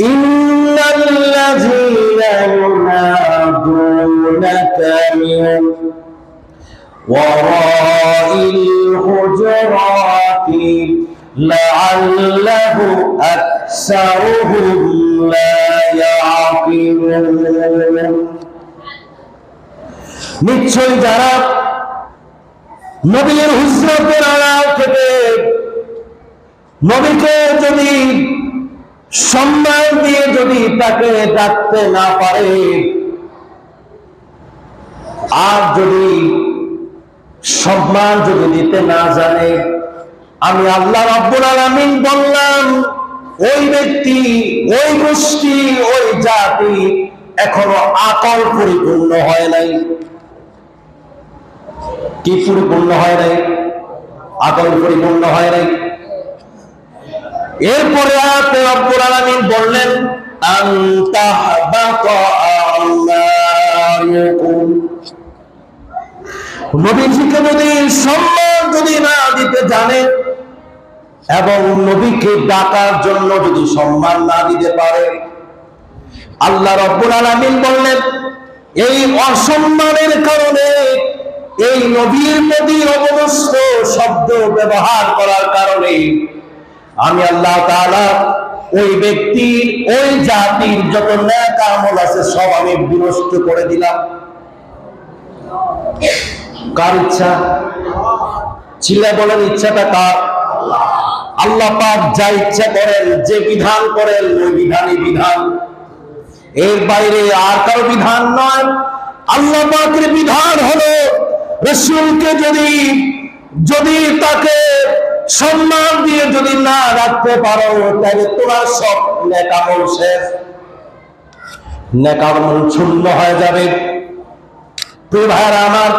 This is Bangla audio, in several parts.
إن الذين ينادونك من وراء الحجرات لعله أكثرهم لا يعقلون নিশ্চয়ই যারা নবীর হুজরতের আড়াল থেকে নবীকে যদি সম্মান দিয়ে যদি তাকে ডাকতে না পারে, আর যদি সম্মান যদি দিতে না জানে, আমি আল্লাহ রাব্বুল আলামিন বললাম, ওই ব্যক্তি, ওই গোষ্ঠী, ওই জাতি এখনও আকল পরিপূর্ণ হয় নাই। কি পরিপূর্ণ হয় নাই? আকল পরিপূর্ণ হয় নাই। এরপরে আয়াতে রব্বুল আলামিন বললেন নবীজিকে যদি সম্মান যদি না দিতে জানে এবং নবীকে ডাকার জন্য যদি সম্মান না দিতে পারে, আল্লাহ রব্বুল আলামিন বললেন, এই অসম্মানের কারণে এই নবীর প্রতি অবনষ্ট শব্দ ব্যবহার করার কারণে আমি আল্লাহ তাআলা ওই ব্যক্তির ওই জাতির যত ন্যাক আমল আছে সব আমি বিনষ্ট করে দিলাম। কার ইচ্ছা? চিল্লা বলেন, ইচ্ছাটা কার? আল্লাহ পাক যা ইচ্ছা করেন, যে বিধান করেন, ওই বিধানই বিধান। এর বাইরে আর কারও বিধান নয়। আল্লাহ পাকের বিধান হলো, রসুলকে যদি যদি তাকে সম্মান দিয়ে যদি না রাখতে পারো, তাহলে তোমার সব নেকামল শেষ। নেকামল শূন্য হয়ে যাবে। ভাইরা আমার,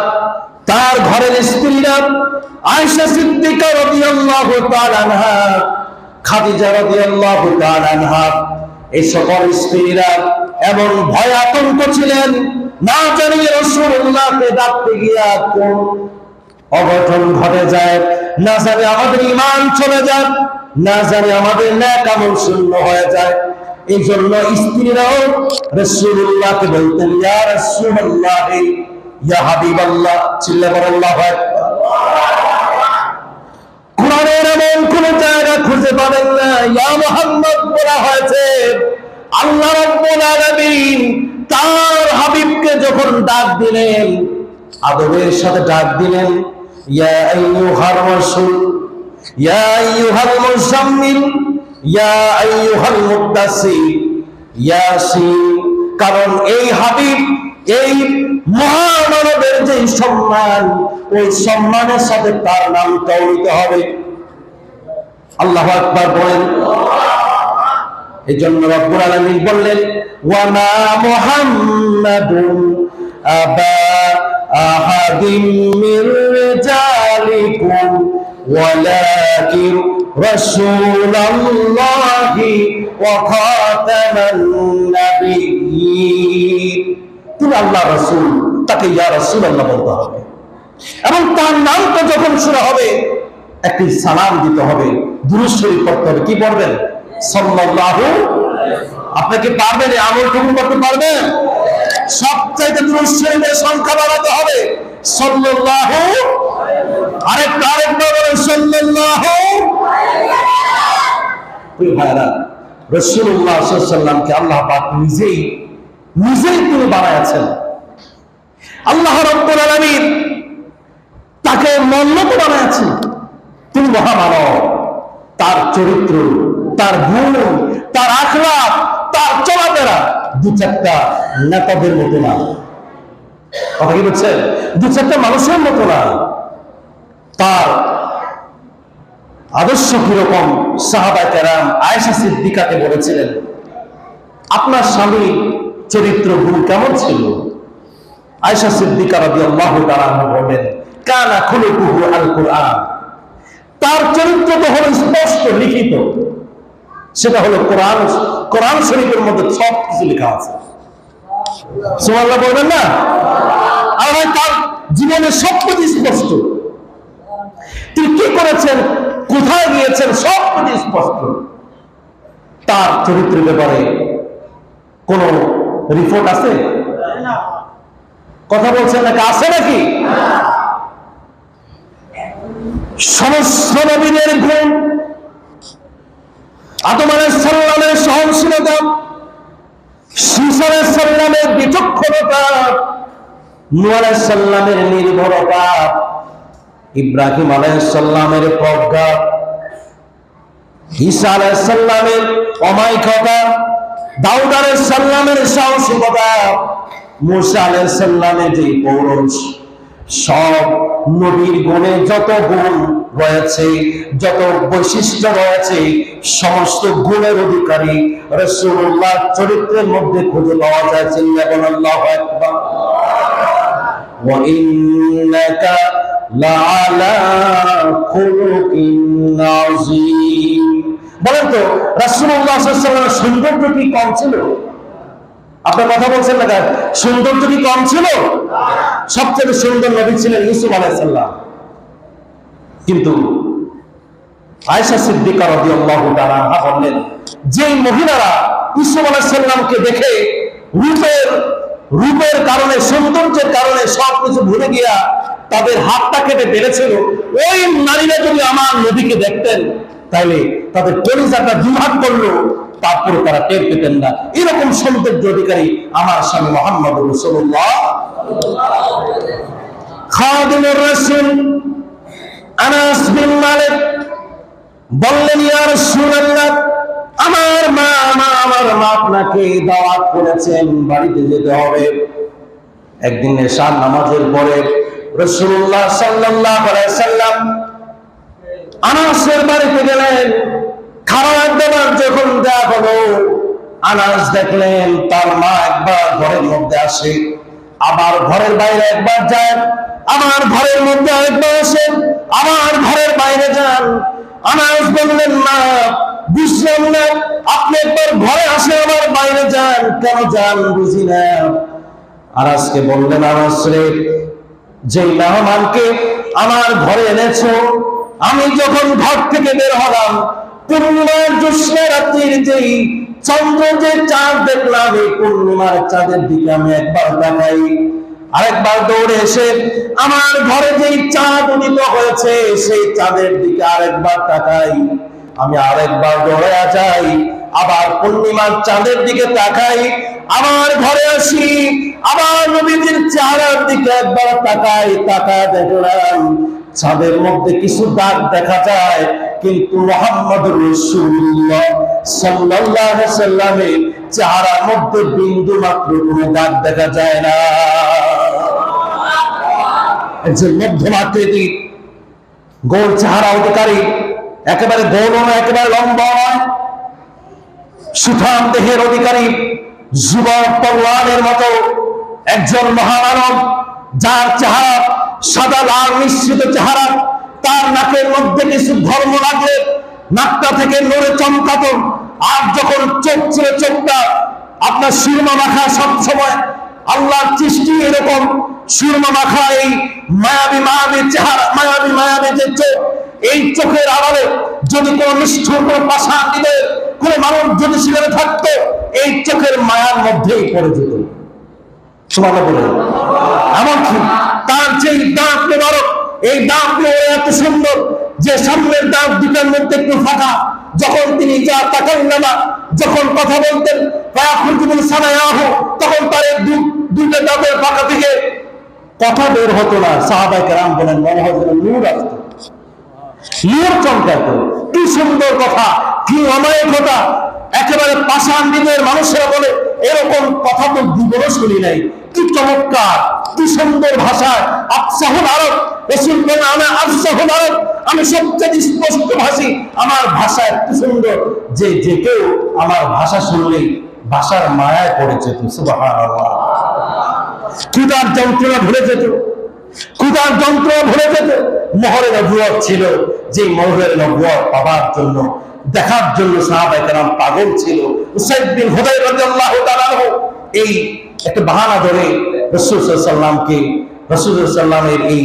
তার ঘরের স্ত্রীরা আয়েশা সিদ্দিকা রাদিয়াল্লাহু তাআলা আনহা, খাদিজা রাদিয়াল্লাহু তাআলা আনহা, এই সকল স্ত্রীরা এমন ভয় আতঙ্ক ছিলেন, না জানি রাসূলুল্লাহকে ডাকতে গিয়া কোন অঘটন ঘটে যায়। না জানি আমাদের ইমান চলে যায় না জানি আমাদের আমল শূন্য হয়ে যায়। এই জন্য স্ত্রীরাও রসুল্লাহকে বলতেন জায়গা খুঁজে না। ইয়া হয়েছে, আল্লাহ তার হাবিবকে যখন ডাক দিলেন সাথে ডাক দিলেন ইয়া আইয়ুহার রাসূল ইয়া আইয়ুহাল মুজাম্মিল ইয়া আইয়ুহাল মুদ্দাসির ইয়াসিন কারণ এই হাবিব এই মহামানবের যে সম্মান, ওই সম্মানের সাথে তার নাম নিতে হবে। আল্লাহ আকবার বলেন। এই জন্য রব্বুল আলামিন বললেন, ওয়া মা মুহাম্মাদুন আবা আহাদিম মির রিজালিকুম ওয়ালাকিন রাসূলুল্লাহি ওয়া খাতামান নাবিয়্যিন তুমি আল্লাহ রাসূল, তাকে ইয়া রাসূলুল্লাহ বলতে হবে। এবং তার নামটা যখন শুরু হবে, একটি সালাম দিতে হবে, দুরূদ শরীফ পড়তে হবে। কি পড়বেন? সাল্লাল্লাহু আপনি কি পারবেন এই আমলটুকু করতে পারবেন? সবচাইতে শরীফের সংখ্যা বাড়াতে হবে। সাল্লাল্লাহু আরেকটা আরেকবার বলেন সাল্লামকে আল্লাহ আল্লাহ তাকে তিনি মহামানব। তার চরিত্র, তার গুণ, তার চলাফেরা দু চারটা নেতাদের মতো না। কথা কি বলছেন? দু চারটা মানুষের মতো না। তার আদর্শ কীরকম সাহাবা কেরাম আয়েশা সিদ্দিকাকে বলেছিলেন, আপনার স্বামী চরিত্র গুণ কেমন ছিল? আয়েশা সিদ্দিকা রাদিয়াল্লাহু তাআলা বলেন কানা খুলে কুহু আল কুরআন তার চরিত্র তো হলো স্পষ্ট লিখিত। সেটা হলো কোরআন কোরআন শরীফের মধ্যে সব কিছু লেখা আছে। সুবহানাল্লাহ বলবেন না? আর তার জীবনে সব কিছু স্পষ্ট। তিনি কি করেছেন? কোথায় গিয়েছেন? সব কিছু স্পষ্ট। তার চরিত্রের ব্যাপারে কোন রিপোর্ট আছে? কথা বলছেন নাকি? আছে নাকি? সমস্ত নবীদের গুণ আদম আলাইসাল্লামের সহনশীলতা শীষ আলাইসাল্লামের বিচক্ষণতা, নূহ আলাইসাল্লামের নির্ভরতা, ইব্রাহিম আলাইসাল্লামের প্রজ্ঞা, ঈসা আলাইসাল্লামের অমায়িকতা, দাউদ আলাইসাল্লামের সাহসিকতা, মুসা আলাইসাল্লামের যে পৌরষ, সব নবীর গুণে যত গুণ রয়েছে যত বৈশিষ্ট্য রয়েছে সমস্ত গুণের অধিকারী রসুল্লাহ চরিত্রের মধ্যে খুঁজে পাওয়া যায় চিল্লা বলেন আল্লাহু আকবার وإنك لعلى خلق عظيم বলেন তো রাসূলুল্লাহ সাল্লাল্লাহু আলাইহি ওয়াসাল্লামের সৌন্দর্য কি কম ছিল আপনার কথা বলছেন না কেন? সৌন্দর্য কি কম ছিল সবচেয়ে সুন্দর নবী ছিলেন ইউসুফ আলাইহিস সালাম কিন্তু আয়েশা সিদ্দিকা রাদিয়াল্লাহু তাআলা আনহা বললেন যে মহিলারা ইউসুফ আলাইহিস সালামকে দেখে রূপের রূপের কারণে, সৌন্দর্যের কারণে সবকিছু ভুলে গিয়া তাদের হাতটা কেটে পেরেছিল ওই নারীরা যদি আমার নদীকে দেখতেন তাহলে তাদের কলিজাটা দুভাগ করল, তারপরে তারা টের পেতেন না। এরকম সৌন্দর্য অধিকারী আমার স্বামী মোহাম্মদ রসুল্লাহ খাদিমুর রাসূল আনাস বিন মালিক বললেন, ইয়া রাসূলুল্লাহ, আমার মা আমার মা আপনাকে দাওয়াত করেছেন, বাড়িতে যেতে হবে। একদিন এশার নামাজের পরে রাসূলুল্লাহ সাল্লাল্লাহু আলাইহি সাল্লাম আনাসের বাড়িতে গেলেন। খাবার দাবার যখন দেয়া হলো, আনাস দেখলেন তার মা একবার ঘরের মধ্যে আসে, আবার ঘরের বাইরে একবার যায়। আমার ঘরের মধ্যে আরেকবার আসেন আমার ঘরের বাইরে যান। আনাস বললেন না বুঝলাম না, আপনি একবার ঘরে আসে আমার বাইরে যান। কেন যান বুঝি না? আর আজকে বললেন, আনাস রে যে মেহমানকে আমার ঘরে এনেছো, আমি যখন ঘর থেকে বের হলাম, পূর্ণিমার জ্যোৎস্না রাত্রির যেই চন্দ্র যে চাঁদ দেখলাম, এই পূর্ণিমার চাঁদের দিকে আমি একবার তাকাই। আরেকবার দৌড়ে এসে আমার ঘরে যেই চাঁদ উদিত হয়েছে, সেই চাঁদের দিকে আরেকবার তাকাই। আমি আরেকবার দৌড়ে যাই আবার পূর্ণিমার চাঁদের দিকে তাকাই, আমার ঘরে আসি, আবার নবীজির চেহারার দিকে একবার তাকাই, তাকায় দেখলাম ছাদের মধ্যে কিছু দাগ দেখা যায়, কিন্তু মোহাম্মদ রসুল্লাহ সাল্লাল্লাহু আলাইহি চেহারার মধ্যে বিন্দু মাত্র কোনো দাগ দেখা যায় না। একজন মধ্যম আকৃতি, গোল চেহারা অধিকারী, একেবারে গোল নয়, একেবারে লম্বা নয় সুঠাম দেহের অধিকারী যুবক তলোয়ারের মতো একজন মহামানব, যার চেহারা সাদা লাল মিশ্রিত চেহারা, তার নাকের মধ্যে কিছু ধর্ম লাগলে নাকটা থেকে নড়ে চমকাতো। আর যখন চোখ ছিল চোখটা, আপনার সুরমা মাখা সব সময় আল্লাহর সৃষ্টি এরকম। সুরমা মাখা এই মায়াবী মায়াবী চেহারা, মায়াবী মায়াবী যে চোখ, এই চোখের আড়ালে যদি কোন নিষ্ঠুর কোন পাশা দিলে কোন মানুষ যদি সেখানে থাকতো, এই চোখের মায়ার মধ্যেই পড়ে যেত। সুমানা তার যে এই দাঁত এত সুন্দর যে সামনের দাঁত মধ্যে একটু যখন তিনি যা যখন কথা বলতেন তখন তার এই দু- দুইটা দাঁতের ফাঁকা থেকে কথা বের হতো না। সাহাবাই কেরাম বলেন, মনে নূর আসতো। নূর চমকাতো। কি সুন্দর কথা। কি অমায়িকতা একেবারে পাষাণ দিনের মানুষেরা বলে, এরকম কথা তো জীবনও শুনি নাই। কি চমৎকার, কি সুন্দর ভাষা আফসাহুল আরব, রসুল বলেন আমি আমি সবচেয়ে স্পষ্ট ভাষী। আমার ভাষা এত সুন্দর। যে যে কেউ আমার ভাষা শুনলেই ভাষার মায়ায় পড়েছে তো সুবহানাল্লাহ। ক্ষুদার যন্ত্রণা ভুলে যেত? ক্ষুদার যন্ত্রণা ভুলে যেত। মোহরের নবুয়ত ছিল যে মোহরের নবুয়ত পাবার জন্য, দেখার জন্য সাহাবায়ে কেরাম পাগল ছিল। এই একটা বাহানা ধরে রাসূল সাল্লাল্লাহু এই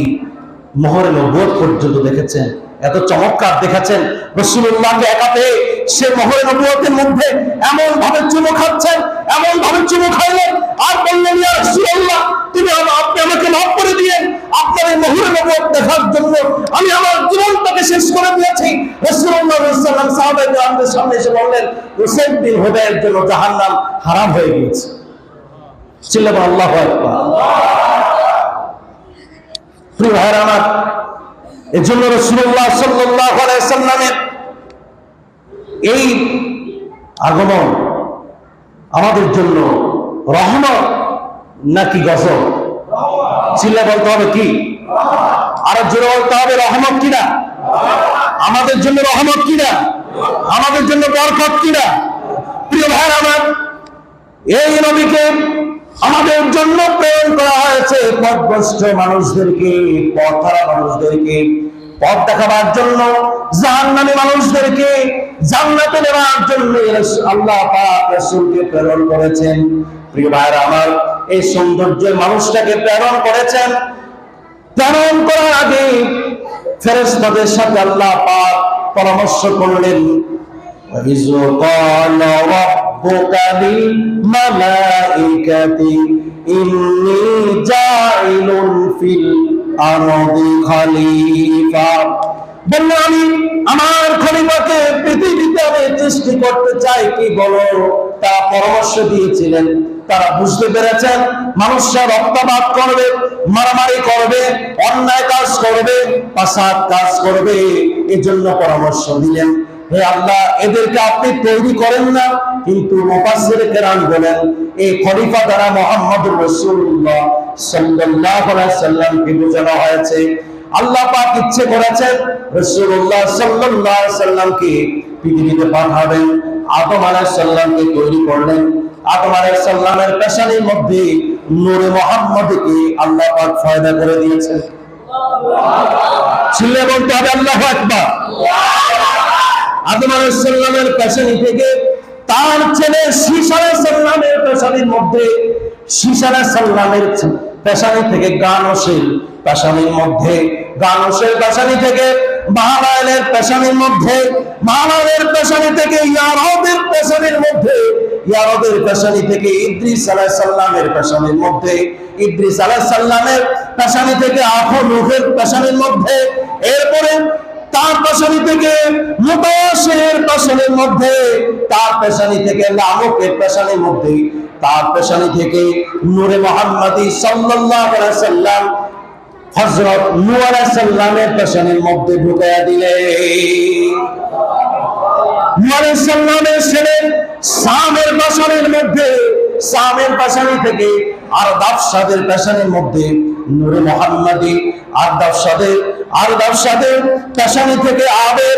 মোহরের নবুয়ত পর্যন্ত দেখেছেন। এত চমৎকার দেখেছেন। রসুল্লাহকে একা পেয়ে সে মোহর নবুয়তের মধ্যে এমন ভাবে চুমো খাচ্ছেন এমন ভাবে চুমো খাইলেন, আর বললেন রাসূলুল্লাহ তুমি আপনি আমাকে মাফ করে দিয়েন। আপনার এই মোহর নবুয়ত দেখার জন্য আমি আমার জীবনটাকে শেষ করে দিয়েছি। রাসূলুল্লাহ সাল্লাল্লাহু সামনে এসে বললেন হুসাইন বিন হুদায়ের জন্য জাহান্নাম হারাম হয়ে গিয়েছে। চিল্লাবো, আল্লাহু আকবার। প্রিয় ভাইয়ের আমার এর জন্য রসুল্লাহ সাল্লাহ সাল্লামের এই আগমন আমাদের জন্য রহমত নাকি গজব? চিল্লা বলতে হবে কি? আর জোরে বলতে হবে, রহমত কিনা? আমাদের জন্য রহমত কিনা? আমাদের জন্য বরকত কিনা? প্রিয় ভাইয়ের আমার, এই নবীকে আমাদের জন্য প্রেরণ করা হয়েছে পথভ্রষ্ট মানুষদেরকে, পথহারা মানুষদেরকে, পথ দেখাবার জন্য জাহান্নামী মানুষদেরকে জান্নাতে নেওয়ার জন্য আল্লাহ পাক রাসূলকে প্রেরণ করেছেন প্রিয় ভাইরা আমার এই সৌন্দর্যের মানুষটাকে প্রেরণ করেছেন প্রেরণ করার আগে ফেরেশতাদের সাথে আল্লাহ পাক পরামর্শ করলেন وإذ قال ربك للملائكة إني جاعل في الأرض خليفة বলল আমি আমার খলিফাকে পৃথিবীতে আমি সৃষ্টি করতে চাই কি বলো? তা পরামর্শ দিয়েছিলেন। তারা বুঝতে পেরেছেন, মানুষরা রক্তপাত করবে, মারামারি করবে, অন্যায় কাজ করবে কাজ করবে, এজন্য পরামর্শ দিলেন। হে আল্লাহ, এদেরকে আপনি তৈরি করেন না, কিন্তু বলেন, এই খলিফা দ্বারা মুহাম্মদুর রাসূলুল্লাহ সাল্লাল্লাহু সাল্লামকে বোঝানো হয়েছে আল্লাহ পাক ইচ্ছে করেছেন রাসূলুল্লাহ সাল্লাল্লাহু আলাইহি সাল্লামকে পৃথিবীতে পাঠাবেন। আদম আলাইহিস সালামকে তৈরি করলেন। আদম আলাইহিস সালামের পেশানির মধ্যে নূরে মুহাম্মদকে আল্লাহ পাক ফয়দা করে দিয়েছেন। ছিলে বলতে হবে আল্লাহু আকবার। আদম আলাইহিসসালামের পেশানি থেকে তার ছেলে শীষ আলাইহিসসালামের পেশানির মধ্যে শীষ আলাইহিসসালামের পেশানি থেকে গান গানসের পেশানির মধ্যে গানসের পেশানি থেকে মাহালায়ের পেশানির মধ্যে মাহালায়ের পেশানি থেকে ইয়ারবের পেশানির মধ্যে ইয়ারবের পেশানি থেকে, ইদ্রিস আলাইহিসসালামের পেশানির মধ্যে, ইদ্রিস আলাইহিসসালামের পেশানি থেকে আখো নূহের পেশানির মধ্যে, এরপরে তার পেশানি থেকে মুতাসের পেশানির মধ্যে, তার পেশানি থেকে, লামকের পেশানির মধ্যে, তার পেশানি থেকে, নূরে মোহাম্মদী সাল্লাল্লাহু আলাইহি সাল্লাম হযরত নূহ পেছনের মধ্যে ঢুকাইয়া দিলে। নূহ ছেলে সামের পেছনের মধ্যে সামের পেশানি থেকে আর দাফসাদের পেছনের মধ্যে নূরে মোহাম্মদী আর দাফসাদের আর দাফসাদের পেশানি থেকে আবের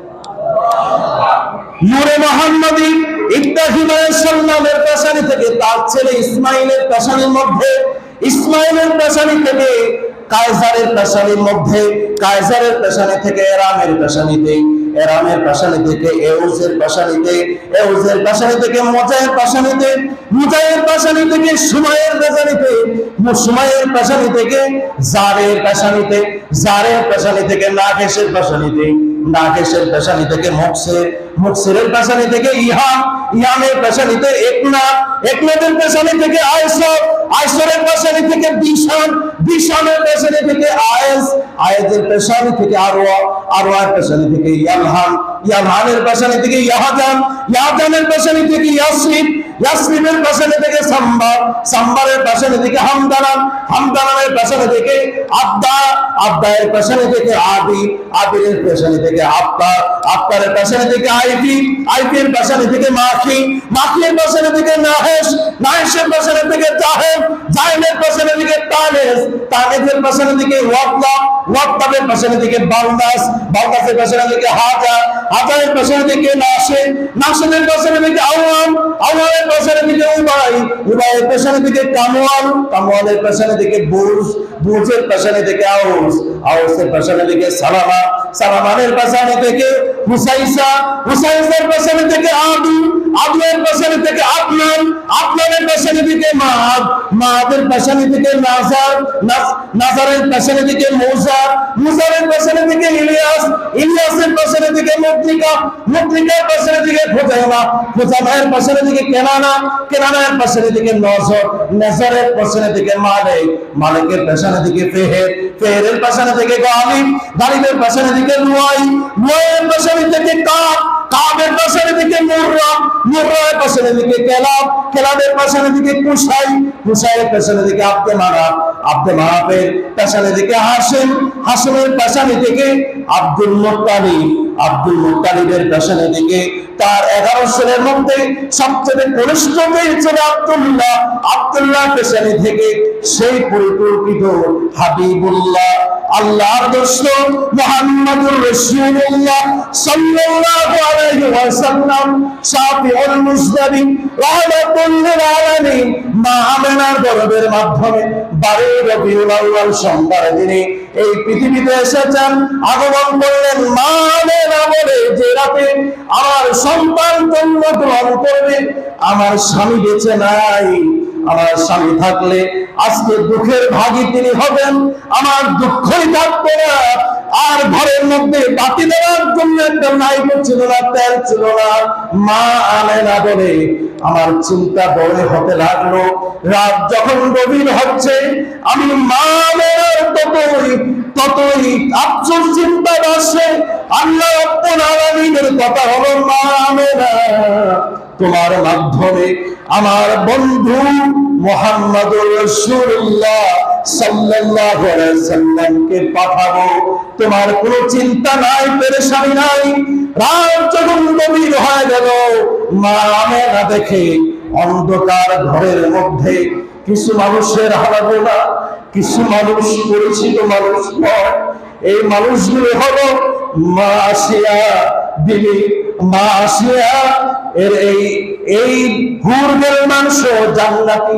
নূরে মোহাম্মদী ইব্রাহিম আলাইহিস পেশানি থেকে তার ছেলে ইসমাইলের পেশানির মধ্যে, ইসমাইলের পেশানি থেকে কায়সারের পেশানির মধ্যে, কায়সারের পেশানি থেকে এরামের পেশানিতে, এরামের পেশানি থেকে এউজের পেশানিতে, এউজের পেশানি থেকে মোজায়ের পেশানিতে মুজায়ের পেশানি থেকে সুমায়ের পেশানিতে সুমায়ের পেশানি থেকে জারের পেশানিতে, জারের পেশানি থেকে নাগেশের পেশানিতে নাগেশের পেশানি থেকে মুকসের মুকসেরের পেশানি থেকে ইহাম ইহামের পেশানিতে একনাথ একনাথের পেশানি থেকে আয়সর আয়সরের পেশানি থেকে বিশান বিশানের পেশানি থেকে আয়েস আয়েসের পেশানি থেকে আরোয়া আরোয়ার পেশানি থেকে ইয়ালহান ইয়ালহানের পেশানি থেকে ইয়াহাজান ইয়াহাজানের পেশানি থেকে ইয়াসরিব ইয়াসরিবের পেশানি থেকে সাম্বার সাম্বারের পেশানি থেকে হামদানান হামদানানের পেশানি থেকে আব্দা আব্দায়ের পেশানি থেকে আবি আবিরের পেশানি থেকে আব্বা আব্বারের পাশে থেকে আইপি আইপির পেশানি থেকে মাখি মাখির পাশে থেকে নাহেশ নাহেশের পাশে থেকে জাহেব জাহেবের পাশে থেকে তানেস তানেসের পেশানি থেকে ওয়াক্তা ওয়াক্তাবের পেশানি থেকে বালদাস বালদাসের পেশানি থেকে হাজা হাজারের পেশানি থেকে নাসে নাসেদের পাশে থেকে আওয়াম আওয়ামের পেছনের দিকে উবাই উবাইয়ের পেছনের দিকে কামওয়াল কামওয়ালের পেছনের দিকে বুজ বুজের পেছনের দিকে আউস আউসের পেছনের দিকে সালামা সালামানের পেছনের দিকে হুসাইসা হুসাইসার পেছনের দিকে আদু আদুয়ের পেছনের দিকে আদনান আদনানের পেছনের দিকে মাদ মাদের পেছনের দিকে নাজার নাজ- নাজারের পেছনের দিকে মৌসা মুসারের পেছনের দিকে ইলিয়াস ইলিয়াসের পেছনের দিকে মুদ্রিকা মুদ্রিকার পেছনের দিকে খোজাইমা খোজামায়ের পেছনের দিকে কেনানা কেনানার পেছনের দিকে নজর নজরের পেছনের দিকে মালিক মালিকের পেছনের দিকে ফেহের ফেহেরের পেছনের দিকে গালিব গালিবের পেছনের দিকে লুয়াই লুয়াইয়ের পেছনের দিকে কাপ কাবের পেছনের দিকে মুর্রা মুর্রার পেছনের দিকে কেলাব কেলাবের পেছনের দিকে কুসাই কুসাইয়ের পেছনের দিকে আব্দে মারাব আব্দে মারাবের পেছনের দিকে হাসিম হাসিমের পেছনের দিকে আব্দুল মুত্তালিব আব্দুল মুত্তালিবের পেছনের দিকে তার এগারো ছেলের মধ্যে সবচেয়ে কনিষ্ঠ ছিল আব্দুল্লাহ। আব্দুল্লাহ পেছনে থেকে সেই পরিকল্পিত হাবিবুল্লাহ মাধ্যমে সোমবার দিনে এই পৃথিবীতে এসেছেন, আগমন করলেন মা আমলে। যে রাতে আমার সন্তান জন্ম গ্রহণ করবে, আমার স্বামী বেঁচে নাই। আমার স্বামী থাকলে আজকে দুঃখের ভাগী তিনি হবেন, আমার দুঃখই থাকবে না। আর ঘরের মধ্যে বাতি দেওয়ার জন্য একটা নাইট ছিল না, তেল ছিল না। মা আনে না বলে আমার চিন্তা বড় হতে লাগল। রাত যখন গভীর হচ্ছে, আমি মা ততই ততই আফসোস চিন্তা আসে আল্লাহ আলামিনের কথা হলো, মা আমেনা তোমার মাধ্যমে আমার বন্ধু মোহাম্মদুর রাসূলুল্লাহ সাল্লাল্লাহু আলাইহি সাল্লামকে পাঠাবো। তোমার কোনো চিন্তা নাই, পেরেশানি নাই। রাত যখন গভীর হয়ে গেল। মা দেখে অন্ধকার ঘরের মধ্যে কিছু মানুষের কিছু মানুষ পরিচিত মানুষ নয়। এই মানুষগুলো হলো মা আসিয়া বিবি মা আসিয়া, এর এই এই হুর গেলমান সহ জান্নাতি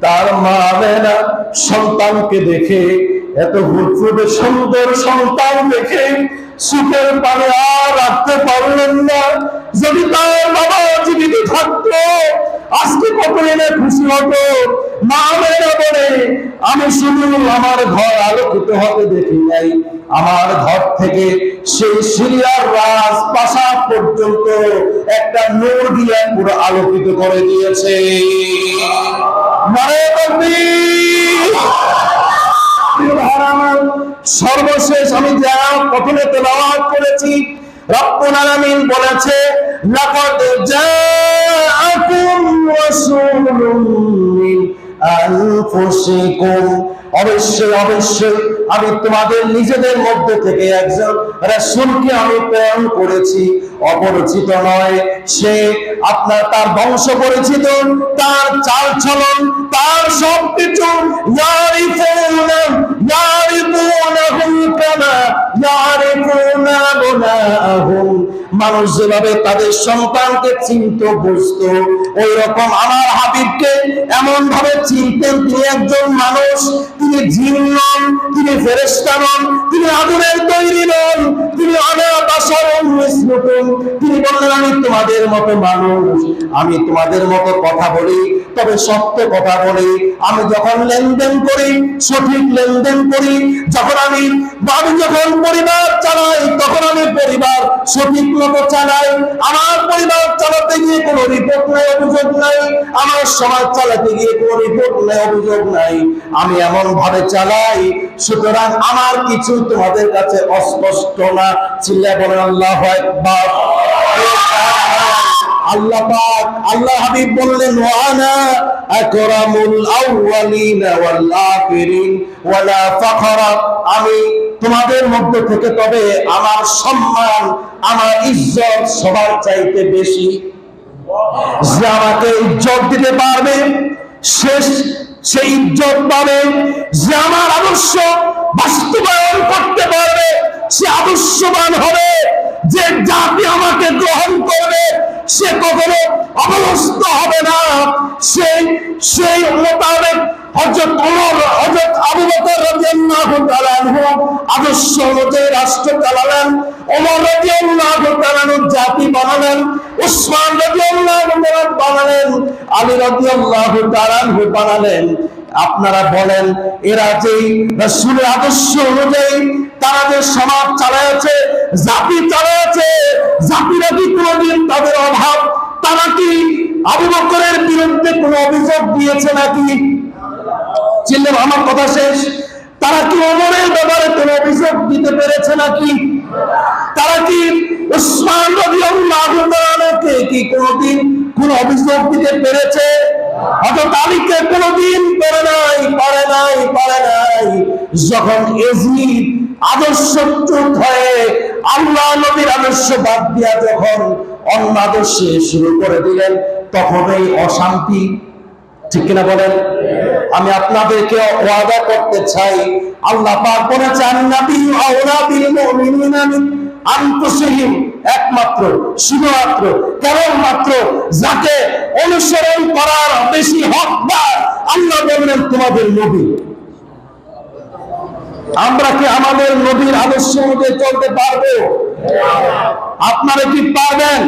তার মা আমেনা সন্তানকে দেখে এত হুটফুটে সুন্দর সন্তান দেখে সুখের পানে আর রাখতে পারলেন না। যদি তার বাবা জীবিত থাকতো, আজকে কত এনে খুশি হতো? মেয়েরা বলে, আমি শুধু আমার ঘর আলোকিত হতে দেখি নাই। আমার ঘর থেকে সেই সিরিয়ার রাজ পাশা পর্যন্ত একটা নূর দিয়ে পুরো আলোকিত করে দিয়েছে। মানে সর্বশেষ আমি যা প্রথমে তেলাওয়াত করেছি আলামিন বলেছে লাকাদ জাআকুম অবশ্যই অবশ্যই আমি তোমাদের নিজেদের মধ্যে থেকে একজন রাসূলকে আমি প্রেরণ করেছি। অপরিচিত নয়। সে আপনার তার বংশ পরিচিত তার চাল চলন তার সবকিছু মানুষ যেভাবে তাদের সন্তানকে চিনত, বুঝত ওই রকম আমার হাবিবকে এমন ভাবে চিনতেন তিনি একজন মানুষ, তিনি তিনি ফেরেশতা নন তিনি আগুনের তৈরি নন তিনি বললেন, আমি তোমাদের মতো মানুষ। আমি তোমাদের মতো কথা বলি। তবে সত্য কথা বলি, আমি যখন লেনদেন করি, সঠিক লেনদেন করি, যখন আমি আমি যখন পরিবার চালাই, তখন আমি পরিবার সঠিক মতো চালাই। আমার পরিবার চালাতে গিয়ে কোনো রিপোর্ট নাই, অভিযোগ নাই। আমার সমাজ চালাতে গিয়ে কোনো রিপোর্ট নাই, অভিযোগ নাই। আমি এমন ভাবে চালাই, সুতরাং আমার কিছু তোমাদের কাছে অস্পষ্ট না। চিল্লা আল্লাহ আল্লাহ হাবিব বললেন, ওয়ানা আকরামুল ওয়াল আখিরিন ওয়ালা আমি তোমাদের মধ্যে থেকে তবে আমার সম্মান, আমার ইজ্জত সবার চাইতে বেশি। যে আমাকে ইজ্জত দিতে পারবে শেষ সেই ইজ্জত পাবে। যে আমার আদর্শ বাস্তবায়ন করতে পারবে সে আদর্শবান হবে। যে জাতি আমাকে গ্রহণ করবে, সে কখনো অবস্থ হবে না। সেই সেই মোতাবেক অনুযায়ী রাষ্ট্র চালালেন। ওমর রাদিয়াল্লাহু তাআলা জাতি বানালেন। উসমান রাদিয়াল্লাহু তাআলা বানালেন। আলী রাদিয়াল্লাহু তাআলা বানালেন। আপনারা বলেন, এরা যে রাসূলের আদর্শ অনুযায়ী তারা যে সমাজ চালাচ্ছে জাতি চালাচ্ছে জাতিরা কি কোনোদিন তাদের অভাব, তারা কি আবু বকরের বিরুদ্ধে কোনো অভিযোগ দিয়েছে নাকি? চিনলে আমার কথা শেষ। তারা কি অমরের ব্যাপারে কোনো অভিযোগ দিতে পেরেছে নাকি? তারা কি উসমান তাআলাকে কি কোনোদিন কোন অভিযোগ দিতে পেরেছে? অত কোনোদিন করে নাই, পারে নাই পারে নাই। যখন এজিদ আদর্শচ্যুত হয়ে আল্লাহ নবীর আদর্শ বাদ দিয়া যখন অন্য আদর্শে শুরু করে দিলেন, তখন এই অশান্তি, ঠিক কিনা বলেন? আমি আপনাদেরকে ওয়াদা করতে চাই, আল্লাহ পাক বলেছেন নবী আওলা বিল মুমিনিনা মিন আনফুসিহিম একমাত্র, শুধুমাত্র, কেবলমাত্র যাকে অনুসরণ করার বেশি হকদার আল্লাহ বললেন তোমাদের নবী। আমরা কি আমাদের নবীর আদর্শ অনুযায়ী চলতে পারব? আপনারা কি পারবেন?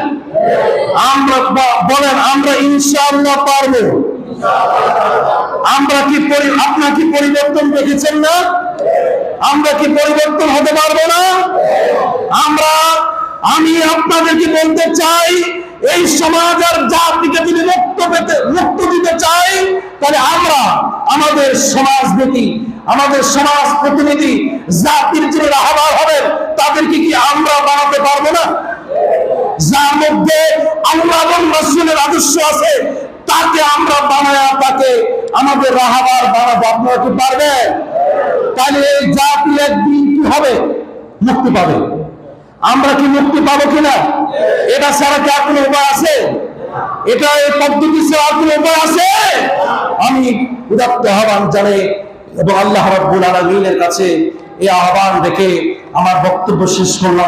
আমরা বলেন, আমরা ইনশাআল্লাহ পারব। আমরা কি আপনার কি পরিবর্তন দেখেছেন না? আমরা কি পরিবর্তন হতে পারব না? আমরা, আমি আপনাদেরকে বলতে চাই, এই সমাজ আর জাতিকে যদি মুক্ত পেতে মুক্ত দিতে চাই, তাহলে আমরা আমাদের সমাজ নীতি আমাদের সমাজ, প্রতিনিধি, জাতির যে রাহবার হবেন, তাদেরকে কি আমরা বানাতে পারব না? যার মধ্যে আল্লাহ রসুলের আদর্শ আছে, তাকে আমরা বানায় তাকে আমাদের রাহাবার বানাবো। আপনারা কি পারবে তাহলে এই জাতি একদিন কি হবে? মুক্তি পাবে। আমরা কি মুক্তি পাবো কিনা? এটা ছাড়া কি কোনো উপায় আছে? এটা এই পদ্ধতি ছাড়া কোনো উপায় আছে? আমি উদাত্ত আহ্বান জানাই এবং আল্লাহ রাব্বুল আলমিনের কাছে এই আহ্বান রেখে আমার বক্তব্য শেষ করলাম।